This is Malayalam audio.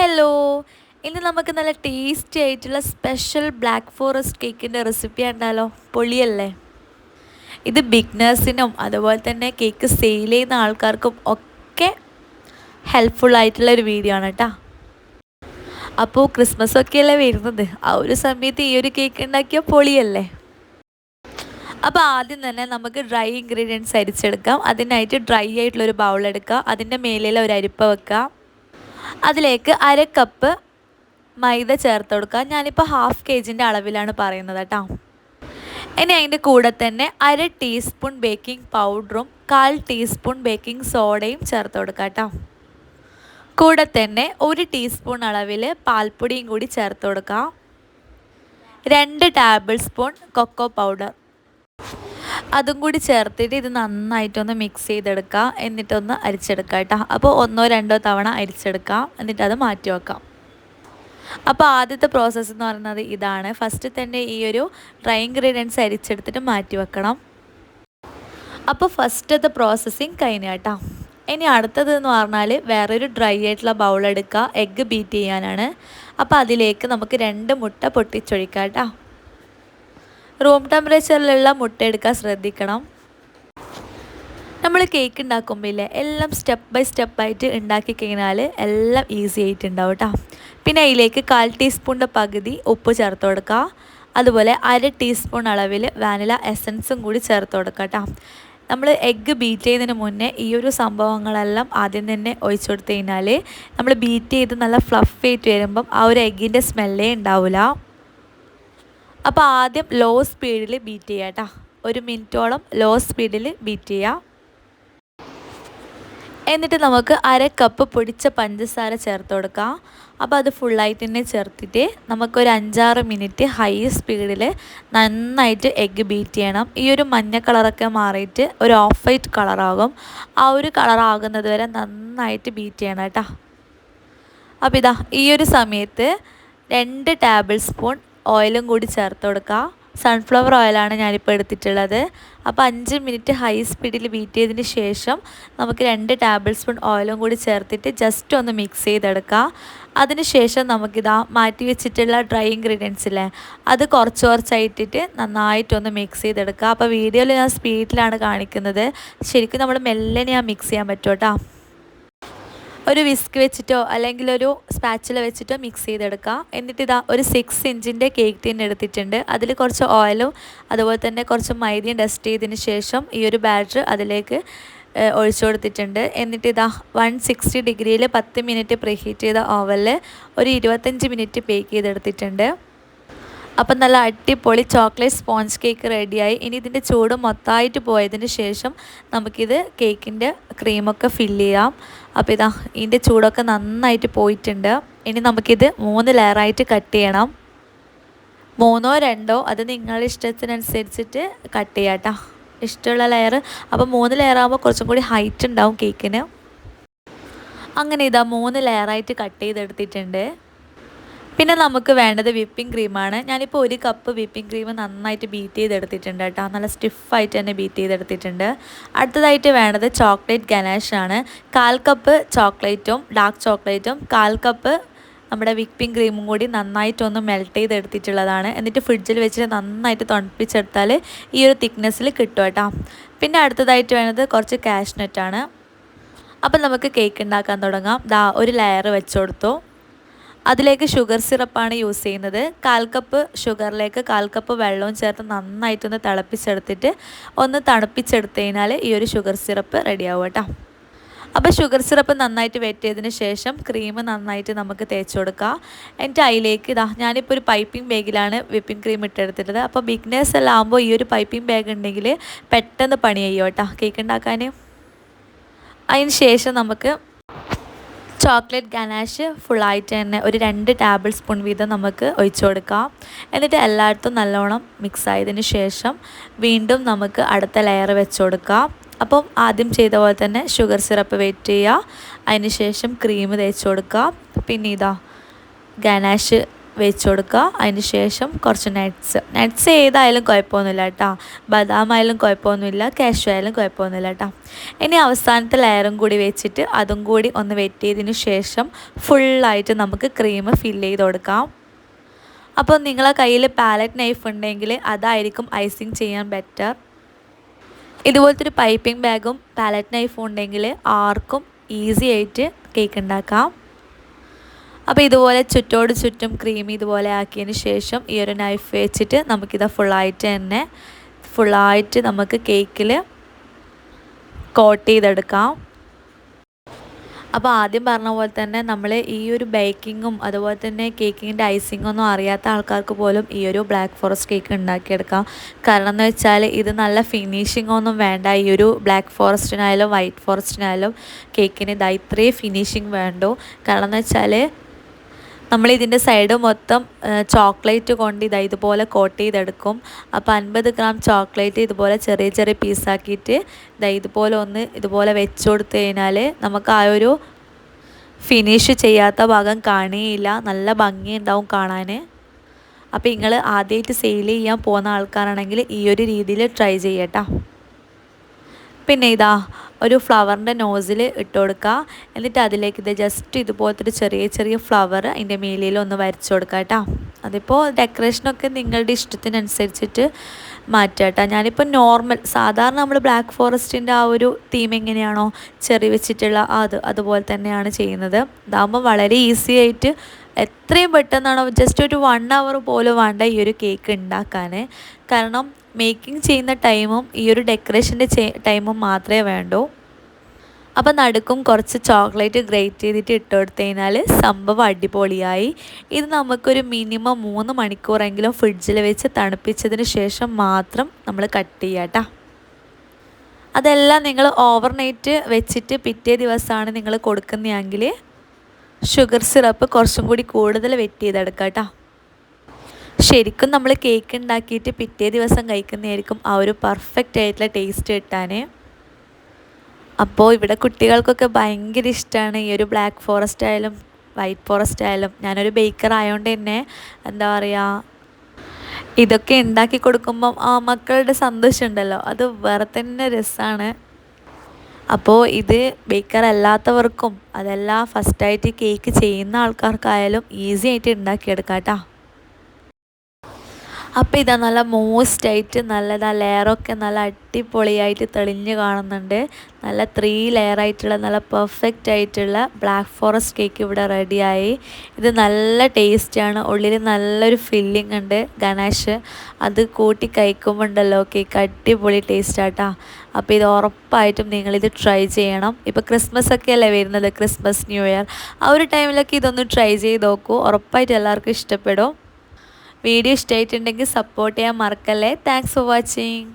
ഹലോ ഇന്ന് നമുക്ക് നല്ല ടേസ്റ്റി ആയിട്ടുള്ള സ്പെഷ്യൽ ബ്ലാക്ക് ഫോറസ്റ്റ് കേക്കിന്റെ റെസിപ്പി ഉണ്ടല്ലോ പൊളിയല്ലേ? ഇത് ബിഗ്നേഴ്സിനും അതുപോലെ തന്നെ കേക്ക് സെയിൽ ചെയ്യുന്ന ആൾക്കാർക്കും ഒക്കെ ഹെൽപ്ഫുൾ ആയിട്ടുള്ള ഒരു വീഡിയോ ആണ് കേട്ടോ അപ്പോൾ ക്രിസ്മസ് ഒക്കെയല്ലേ വരുന്നത്. ആ ഒരു സമയത്ത് ഈ ഒരു കേക്ക് ഉണ്ടാക്കിയ പൊളിയല്ലേ? അപ്പോൾ ആദ്യം തന്നെ നമുക്ക് ഡ്രൈ ഇൻഗ്രീഡിയൻസ് അരിച്ചെടുക്കാം. അതിനായിട്ട് ഡ്രൈ ആയിട്ടുള്ളൊരു ബൗൾ എടുക്കാം. അതിന്റെ മേലെ ഒരു അരിപ്പ വെക്കുക അതിലേക്ക് അര കപ്പ് മൈദ ചേർത്ത് കൊടുക്കുക. ഞാനിപ്പോൾ ഹാഫ് കെ ജിന്റെ അളവിലാണ് പറയുന്നത് കേട്ടോ. ഇനി അതിന്റെ കൂടെ തന്നെ അര ടീസ്പൂൺ ബേക്കിംഗ് പൗഡറും കാൽ ടീസ്പൂൺ ബേക്കിംഗ് സോഡയും ചേർത്ത് കൊടുക്കുക കേട്ടോ. കൂടെ തന്നെ ഒരു ടീസ്പൂൺ അളവിൽ പാൽപ്പൊടിയും കൂടി ചേർത്ത് കൊടുക്കുക രണ്ട് ടേബിൾ സ്പൂൺ കൊക്കോ പൗഡർ അതും കൂടി ചേർത്തിട്ട് ഇത് നന്നായിട്ടൊന്ന് മിക്സ് ചെയ്തെടുക്കുക എന്നിട്ടൊന്ന് അരിച്ചെടുക്കുക കേട്ടോ. അപ്പോൾ ഒന്നോ രണ്ടോ തവണ അരിച്ചെടുക്കാം. എന്നിട്ട് അത് മാറ്റി വെക്കാം. അപ്പോൾ ആദ്യത്തെ പ്രോസസ്സ് എന്ന് പറയുന്നത് ഇതാണ്. ഫസ്റ്റ് തന്നെ ഈ ഒരു ഡ്രൈ ഇൻഗ്രീഡിയൻസ് അരിച്ചെടുത്തിട്ട് മാറ്റി വെക്കണം. അപ്പോൾ ഫസ്റ്റത്തെ പ്രോസസ്സിങ് കഴിഞ്ഞ കേട്ടോ. ഇനി അടുത്തത് എന്ന് പറഞ്ഞാൽ വേറൊരു ഡ്രൈ ആയിട്ടുള്ള ബൗൾ എടുക്കുക. എഗ്ഗ് ബീറ്റ് ചെയ്യാനാണ്. അപ്പോൾ അതിലേക്ക് നമുക്ക് രണ്ട് മുട്ട പൊട്ടിച്ചൊഴിക്കാം കേട്ടോ. റൂം ടെമ്പറേച്ചറിലുള്ള മുട്ട എടുക്കാൻ ശ്രദ്ധിക്കണം. നമ്മൾ കേക്ക് ഉണ്ടാക്കുമ്പോൾ എല്ലാം സ്റ്റെപ്പ് ബൈ സ്റ്റെപ്പായിട്ട് ഉണ്ടാക്കി കഴിഞ്ഞാൽ എല്ലാം ഈസി ആയിട്ടുണ്ടാവും കേട്ടോ പിന്നെ അതിലേക്ക് കാൽ ടീസ്പൂണിന്റെ പകുതി ഉപ്പ് ചേർത്ത് കൊടുക്കുക അതുപോലെ അര ടീസ്പൂൺ അളവിൽ വാനില എസൻസും കൂടി ചേർത്ത് കൊടുക്കുക കേട്ടോ നമ്മൾ എഗ്ഗ് ബീറ്റ് ചെയ്യുന്നതിന് മുന്നേ ഈ ഒരു സംഭവങ്ങളെല്ലാം ആദ്യം തന്നെ ഒഴിച്ചു കൊടുത്തു കഴിഞ്ഞാൽ നമ്മൾ ബീറ്റ് ചെയ്ത് നല്ല ഫ്ലഫ് ആയിട്ട് വരുമ്പം ആ ഒരു എഗ്ഗിന്റെ സ്മെല്ലേ ഉണ്ടാവില്ല അപ്പോൾ ആദ്യം ലോ സ്പീഡിൽ ബീറ്റ് ചെയ്യുക കേട്ടോ ഒരു മിനിറ്റോളം ലോ സ്പീഡിൽ ബീറ്റ് ചെയ്യുക എന്നിട്ട് നമുക്ക് അര കപ്പ് പൊടിച്ച പഞ്ചസാര ചേർത്ത് കൊടുക്കാം. അപ്പോൾ അത് ഫുള്ളായിട്ട് തന്നെ ചേർത്തിട്ട് നമുക്കൊരു അഞ്ചാറ് മിനിറ്റ് ഹൈ സ്പീഡിൽ നന്നായിട്ട് എഗ്ഗ് ബീറ്റ് ചെയ്യണം. ഈ ഒരു മഞ്ഞ കളറൊക്കെ മാറിയിട്ട് ഒരു ഓഫ് വൈറ്റ് കളറാകും ആ ഒരു കളറാകുന്നത് വരെ നന്നായിട്ട് ബീറ്റ് ചെയ്യണം കേട്ടോ അപ്പോൾ ഇതാ ഈ ഒരു സമയത്ത് രണ്ട് ടേബിൾ സ്പൂൺ ഓയിലും കൂടി ചേർത്ത് കൊടുക്കുക. സൺഫ്ലവർ ഓയിലാണ് ഞാനിപ്പോൾ എടുത്തിട്ടുള്ളത്. അപ്പോൾ അഞ്ച് മിനിറ്റ് ഹൈ സ്പീഡിൽ ബീറ്റ് ചെയ്തതിന് ശേഷം നമുക്ക് രണ്ട് ടേബിൾ സ്പൂൺ ഓയിലും കൂടി ചേർത്തിട്ട് ജസ്റ്റ് ഒന്ന് മിക്സ് ചെയ്തെടുക്കുക. അതിനുശേഷം നമുക്കിതാ മാറ്റി വെച്ചിട്ടുള്ള ഡ്രൈ ഇൻഗ്രീഡിയൻസ് ഇല്ലേ അത് കുറച്ച് കുറച്ചായിട്ടിട്ട് നന്നായിട്ടൊന്ന് മിക്സ് ചെയ്തെടുക്കുക. അപ്പോൾ വീഡിയോയിൽ ഞാൻ സ്പീഡിലാണ് കാണിക്കുന്നത്. ശരിക്കും നമ്മൾ മെല്ലനെ ഞാൻ മിക്സ് ചെയ്യാൻ പറ്റും കേട്ടോ ഒരു വിസ്ക് വെച്ചിട്ടോ അല്ലെങ്കിൽ ഒരു സ്പാച്ചില വെച്ചിട്ടോ മിക്സ് ചെയ്തെടുക്കുക എന്നിട്ട് ഇതാ ഒരു സിക്സ് ഇഞ്ചിന്റെ കേക്ക് ടീൻ എടുത്തിട്ടുണ്ട്. അതിൽ കുറച്ച് ഓയിലും അതുപോലെ തന്നെ കുറച്ച് മൈദയും ഡസ്റ്റ് ചെയ്തതിന് ശേഷം ഈ ഒരു ബാറ്റർ അതിലേക്ക് ഒഴിച്ചു കൊടുത്തിട്ടുണ്ട്. എന്നിട്ട് ഇതാ വൺ സിക്സ്റ്റി ഡിഗ്രിയിൽ പത്ത് മിനിറ്റ് പ്രീഹീറ്റ് ചെയ്ത ഓവനിൽ ഒരു ഇരുപത്തഞ്ച് മിനിറ്റ് ബേക്ക് ചെയ്തെടുത്തിട്ടുണ്ട്. അപ്പം നല്ല അടിപൊളി ചോക്ലേറ്റ് സ്പോഞ്ച് കേക്ക് റെഡിയായി. ഇനി ഇതിന്റെ ചൂട് മൊത്തമായിട്ട് പോയതിന് ശേഷം നമുക്കിത് കേക്കിന്റെ ക്രീമൊക്കെ ഫില്ല് ചെയ്യാം. അപ്പോൾ ഇതാ ഇതിന്റെ ചൂടൊക്കെ നന്നായിട്ട് പോയിട്ടുണ്ട്. ഇനി നമുക്കിത് മൂന്ന് ലെയറായിട്ട് കട്ട് ചെയ്യണം. മൂന്നോ രണ്ടോ അത് നിങ്ങളുടെ ഇഷ്ടത്തിനനുസരിച്ചിട്ട് കട്ട് ചെയ്യാം ഇഷ്ടമുള്ള ലെയർ അപ്പോൾ മൂന്ന് ലെയർ ആകുമ്പോൾ കുറച്ചും കൂടി ഹൈറ്റ് ഉണ്ടാവും കേക്കിന്. അങ്ങനെ ഇതാ മൂന്ന് ലെയറായിട്ട് കട്ട് ചെയ്തെടുത്തിട്ടുണ്ട്. പിന്നെ നമുക്ക് വേണ്ടത് വിപ്പിംഗ് ക്രീമാണ്. ഞാനിപ്പോൾ ഒരു കപ്പ് വിപ്പിംഗ് ക്രീം നന്നായിട്ട് ബീറ്റ് ചെയ്തെടുത്തിട്ടുണ്ട് കേട്ടോ. നല്ല സ്റ്റിഫായിട്ട് തന്നെ ബീറ്റ് ചെയ്തെടുത്തിട്ടുണ്ട്. അടുത്തതായിട്ട് വേണ്ടത് ചോക്ലേറ്റ് ഗനാഷാണ്. കാൽ കപ്പ് ചോക്ലേറ്റും ഡാർക്ക് ചോക്ലേറ്റും കാൽ കപ്പ് നമ്മുടെ വിപ്പിംഗ് ക്രീമും കൂടി നന്നായിട്ടൊന്ന് മെൽറ്റ് ചെയ്തെടുത്തിട്ടുള്ളതാണ്. എന്നിട്ട് ഫ്രിഡ്ജിൽ വെച്ചിട്ട് നന്നായിട്ട് തണുപ്പിച്ചെടുത്താൽ ഈ ഒരു തിക്നെസ്സിൽ കിട്ടും കേട്ടോ. പിന്നെ അടുത്തതായിട്ട് വേണ്ടത് കുറച്ച് കാഷ്നെറ്റാണ് അപ്പം നമുക്ക് കേക്ക് ഉണ്ടാക്കാൻ തുടങ്ങാം. ദാ ഒരു ലെയർ വെച്ചു കൊടുത്തു. അതിലേക്ക് ഷുഗർ സിറപ്പാണ് യൂസ് ചെയ്യുന്നത്. കാൽ കപ്പ് ഷുഗറിലേക്ക് കാൽ കപ്പ് വെള്ളവും ചേർത്ത് നന്നായിട്ടൊന്ന് തിളപ്പിച്ചെടുത്തിട്ട് ഒന്ന് തണുപ്പിച്ചെടുത്ത് കഴിഞ്ഞാൽ ഈ ഒരു ഷുഗർ സിറപ്പ് റെഡിയാവും കേട്ടോ അപ്പോൾ ഷുഗർ സിറപ്പ് നന്നായിട്ട് വെറ്റ് ചെയ്തതിന് ശേഷം ക്രീം നന്നായിട്ട് നമുക്ക് തേച്ച് കൊടുക്കാം. എന്നിട്ട് അതിലേക്ക് ഇതാ ഞാനിപ്പോൾ ഒരു പൈപ്പിംഗ് ബാഗിലാണ് വിപ്പിംഗ് ക്രീം ഇട്ടെടുത്തിട്ടത്. അപ്പോൾ ബിഗ്നേഴ്സ് എല്ലാം ആകുമ്പോൾ ഈ ഒരു പൈപ്പിംഗ് ബാഗ് ഉണ്ടെങ്കിൽ പെട്ടെന്ന് പണി ചെയ്യും കേട്ടോ കേക്ക് ഉണ്ടാക്കാൻ അതിന് ശേഷം നമുക്ക് ചോക്ലേറ്റ് ഗനാഷ് ഫുള്ളായിട്ട് തന്നെ ഒരു രണ്ട് ടേബിൾ സ്പൂൺ വീതം നമുക്ക് ഒഴിച്ചു കൊടുക്കാം. എന്നിട്ട് എല്ലായിടത്തും നല്ലോണം മിക്സ് ആയതിന് ശേഷം വീണ്ടും നമുക്ക് അടുത്ത ലെയർ വെച്ച് കൊടുക്കാം. അപ്പം ആദ്യം ചെയ്ത പോലെ തന്നെ ഷുഗർ സിറപ്പ് വെയിറ്റ് ചെയ്യുക. അതിന് ശേഷം ക്രീം തേച്ച് കൊടുക്കുക പിന്നെ ഇതാ ഗനാഷ് വെച്ച് കൊടുക്കുക. അതിന് ശേഷം കുറച്ച് നട്ട്സ് നട്ട്സ് ഏതായാലും കുഴപ്പമൊന്നുമില്ല കേട്ടോ. ബദാം ആയാലും കുഴപ്പമൊന്നുമില്ല കാഷ്യൂ ആയാലും കുഴപ്പമൊന്നുമില്ല കേട്ടോ. ഇനി അവസാനത്തെ ലെയറും കൂടി വെച്ചിട്ട് അതും കൂടി ഒന്ന് വെറ്റ് ശേഷം ഫുള്ളായിട്ട് നമുക്ക് ക്രീം ഫില്ല് ചെയ്ത് കൊടുക്കാം. അപ്പോൾ നിങ്ങളെ കയ്യിൽ പാലറ്റ് നൈഫ് ഉണ്ടെങ്കിൽ അതായിരിക്കും ഐസിങ് ചെയ്യാൻ ബെറ്റർ ഇതുപോലത്തെ ഒരു പൈപ്പിംഗ് ബാഗും പാലറ്റ് നൈഫും ഉണ്ടെങ്കിൽ ആർക്കും ഈസി ആയിട്ട് കേക്ക് ഉണ്ടാക്കാം. അപ്പോൾ ഇതുപോലെ ചുറ്റോട് ചുറ്റും ക്രീം ഇതുപോലെ ആക്കിയതിന് ശേഷം ഈ ഒരു നൈഫ് വെച്ചിട്ട് നമുക്കിത് ഫുള്ളായിട്ട് തന്നെ ഫുള്ളായിട്ട് നമുക്ക് കേക്കിൽ കോട്ട് ചെയ്തെടുക്കാം. അപ്പോൾ ആദ്യം പറഞ്ഞ പോലെ തന്നെ നമ്മൾ ഈ ഒരു ബേക്കിങ്ങും അതുപോലെ തന്നെ കേക്കിങ്ങിന്റെ ഐസിങ്ങൊന്നും അറിയാത്ത ആൾക്കാർക്ക് പോലും ഈ ഒരു ബ്ലാക്ക് ഫോറസ്റ്റ് കേക്ക് ഉണ്ടാക്കിയെടുക്കാം. കാരണം എന്ന് വെച്ചാൽ ഇത് നല്ല ഫിനിഷിംഗ് ഒന്നും വേണ്ട. ഈ ഒരു ബ്ലാക്ക് ഫോറസ്റ്റിനായാലും വൈറ്റ് ഫോറസ്റ്റിനായാലും കേക്കിന് ഇതാ ഇത്രയും ഫിനിഷിങ് വേണ്ടു. കാരണം എന്ന് വെച്ചാൽ നമ്മൾ ഇതിന്റെ സൈഡ് മൊത്തം ചോക്ലേറ്റ് കൊണ്ട് ഇതാ ഇതുപോലെ കോട്ട് ചെയ്തെടുക്കും. അപ്പോൾ അൻപത് ഗ്രാം ചോക്ലേറ്റ് ഇതുപോലെ ചെറിയ ചെറിയ പീസാക്കിയിട്ട് ഇതാ ഇതുപോലെ ഒന്ന് ഇതുപോലെ വെച്ച് കൊടുത്തു കഴിഞ്ഞാൽ നമുക്ക് ആ ഒരു ഫിനിഷ് ചെയ്യാത്ത ഭാഗം കാണുകയില്ല. നല്ല ഭംഗിയുണ്ടാവും കാണാൻ അപ്പോൾ നിങ്ങൾ ആദ്യമായിട്ട് സെയിൽ ചെയ്യാൻ പോകുന്ന ആൾക്കാരാണെങ്കിൽ ഈ ഒരു രീതിയിൽ ട്രൈ ചെയ്യട്ടോ. പിന്നെ ഇതാ ഒരു ഫ്ലവറിന്റെ നോസിൽ ഇട്ട് കൊടുക്കുക എന്നിട്ട് അതിലേക്ക് ഇത് ജസ്റ്റ് ഇതുപോലത്തെ ഒരു ചെറിയ ചെറിയ ഫ്ലവർ അതിന്റെ മേലിൽ ഒന്ന് വരച്ചു കൊടുക്കുക കേട്ടോ. അതിപ്പോൾ ഡെക്കറേഷനൊക്കെ നിങ്ങളുടെ ഇഷ്ടത്തിനനുസരിച്ചിട്ട് മാറ്റുക കേട്ടോ. ഞാനിപ്പോൾ നോർമൽ സാധാരണ നമ്മൾ ബ്ലാക്ക് ഫോറസ്റ്റിന്റെ ആ ഒരു തീം എങ്ങനെയാണോ ചെറി വെച്ചിട്ടുള്ള അത് അതുപോലെ തന്നെയാണ് ചെയ്യുന്നത്. ഇതാകുമ്പോൾ വളരെ ഈസി ആയിട്ട് എത്രയും പെട്ടെന്നാണോ ജസ്റ്റ് ഒരു വൺ അവർ പോലും വേണ്ട ഈ ഒരു കേക്ക് ഉണ്ടാക്കാൻ കാരണം മേക്കിംഗ് ചെയ്യുന്ന ടൈമും ഈ ഒരു ഡെക്കറേഷന്റെ ടൈമും മാത്രമേ വേണ്ടൂ. അപ്പം നടുക്കും കുറച്ച് ചോക്ലേറ്റ് ഗ്രേറ്റ് ചെയ്തിട്ട് ഇട്ട് കൊടുത്തു കഴിഞ്ഞാൽ സംഭവം അടിപൊളിയായി. ഇത് നമുക്കൊരു മിനിമം മൂന്ന് മണിക്കൂറെങ്കിലും ഫ്രിഡ്ജിൽ വെച്ച് തണുപ്പിച്ചതിന് ശേഷം മാത്രം നമ്മൾ കട്ട് ചെയ്യാട്ടോ അതെല്ലാം നിങ്ങൾ ഓവർനൈറ്റ് വെച്ചിട്ട് പിറ്റേ ദിവസമാണ് നിങ്ങൾ കൊടുക്കുന്നതെങ്കിൽ ഷുഗർ സിറപ്പ് കുറച്ചും കൂടി കൂടുതൽ വെറ്റ് ചെയ്തെടുക്കാം കേട്ടോ ശരിക്കും നമ്മൾ കേക്ക് ഉണ്ടാക്കിയിട്ട് പിറ്റേ ദിവസം കഴിക്കുന്നതായിരിക്കും ആ ഒരു പെർഫെക്റ്റ് ആയിട്ടുള്ള ടേസ്റ്റ് കിട്ടാൻ അപ്പോൾ ഇവിടെ കുട്ടികൾക്കൊക്കെ ഭയങ്കര ഇഷ്ടമാണ് ഈ ഒരു ബ്ലാക്ക് ഫോറസ്റ്റ് ആയാലും വൈറ്റ് ഫോറസ്റ്റ് ആയാലും. ഞാനൊരു ബേക്കർ ആയതുകൊണ്ട് തന്നെ എന്താ പറയുക ഇതൊക്കെ ഉണ്ടാക്കി കൊടുക്കുമ്പം ആ മക്കളുടെ സന്തോഷമുണ്ടല്ലോ അത് വേറെ തന്നെ രസമാണ് അപ്പോൾ ഇത് ബേക്കർ അല്ലാത്തവർക്കും അതല്ല ഫസ്റ്റായിട്ട് കേക്ക് ചെയ്യുന്ന ആൾക്കാർക്കായാലും ഈസി ആയിട്ട് ഉണ്ടാക്കിയെടുക്കാം കേട്ടോ അപ്പോൾ ഇതാ നല്ല മോസ്റ്റായിട്ട് നല്ലതാ ലെയറൊക്കെ നല്ല അടിപൊളിയായിട്ട് തെളിഞ്ഞ് കാണുന്നുണ്ട്. നല്ല ത്രീ ലെയറായിട്ടുള്ള നല്ല പെർഫെക്റ്റ് ആയിട്ടുള്ള ബ്ലാക്ക് ഫോറസ്റ്റ് കേക്ക് ഇവിടെ റെഡിയായി ഇത് നല്ല ടേസ്റ്റാണ് ഉള്ളിൽ നല്ലൊരു ഫില്ലിംഗ് ഉണ്ട് ഗണേഷ്. അത് കൂട്ടി കഴിക്കുമ്പോണ്ടല്ലോ കേക്ക് അടിപൊളി ടേസ്റ്റാട്ടാ അപ്പോൾ ഇത് ഉറപ്പായിട്ടും നിങ്ങളിത് ട്രൈ ചെയ്യണം. ഇപ്പോൾ ക്രിസ്മസ് ഒക്കെ അല്ലേ വരുന്നത് ക്രിസ്മസ് ന്യൂ ഇയർ ആ ഒരു ടൈമിലൊക്കെ ഇതൊന്ന് ട്രൈ ചെയ്ത് നോക്കൂ. ഉറപ്പായിട്ട് എല്ലാവർക്കും ഇഷ്ടപ്പെടും. വീഡിയോ ഇഷ്ടമായിട്ടുണ്ടെങ്കിൽ സപ്പോർട്ട് ചെയ്യാൻ മറക്കല്ലേ. Thanks for watching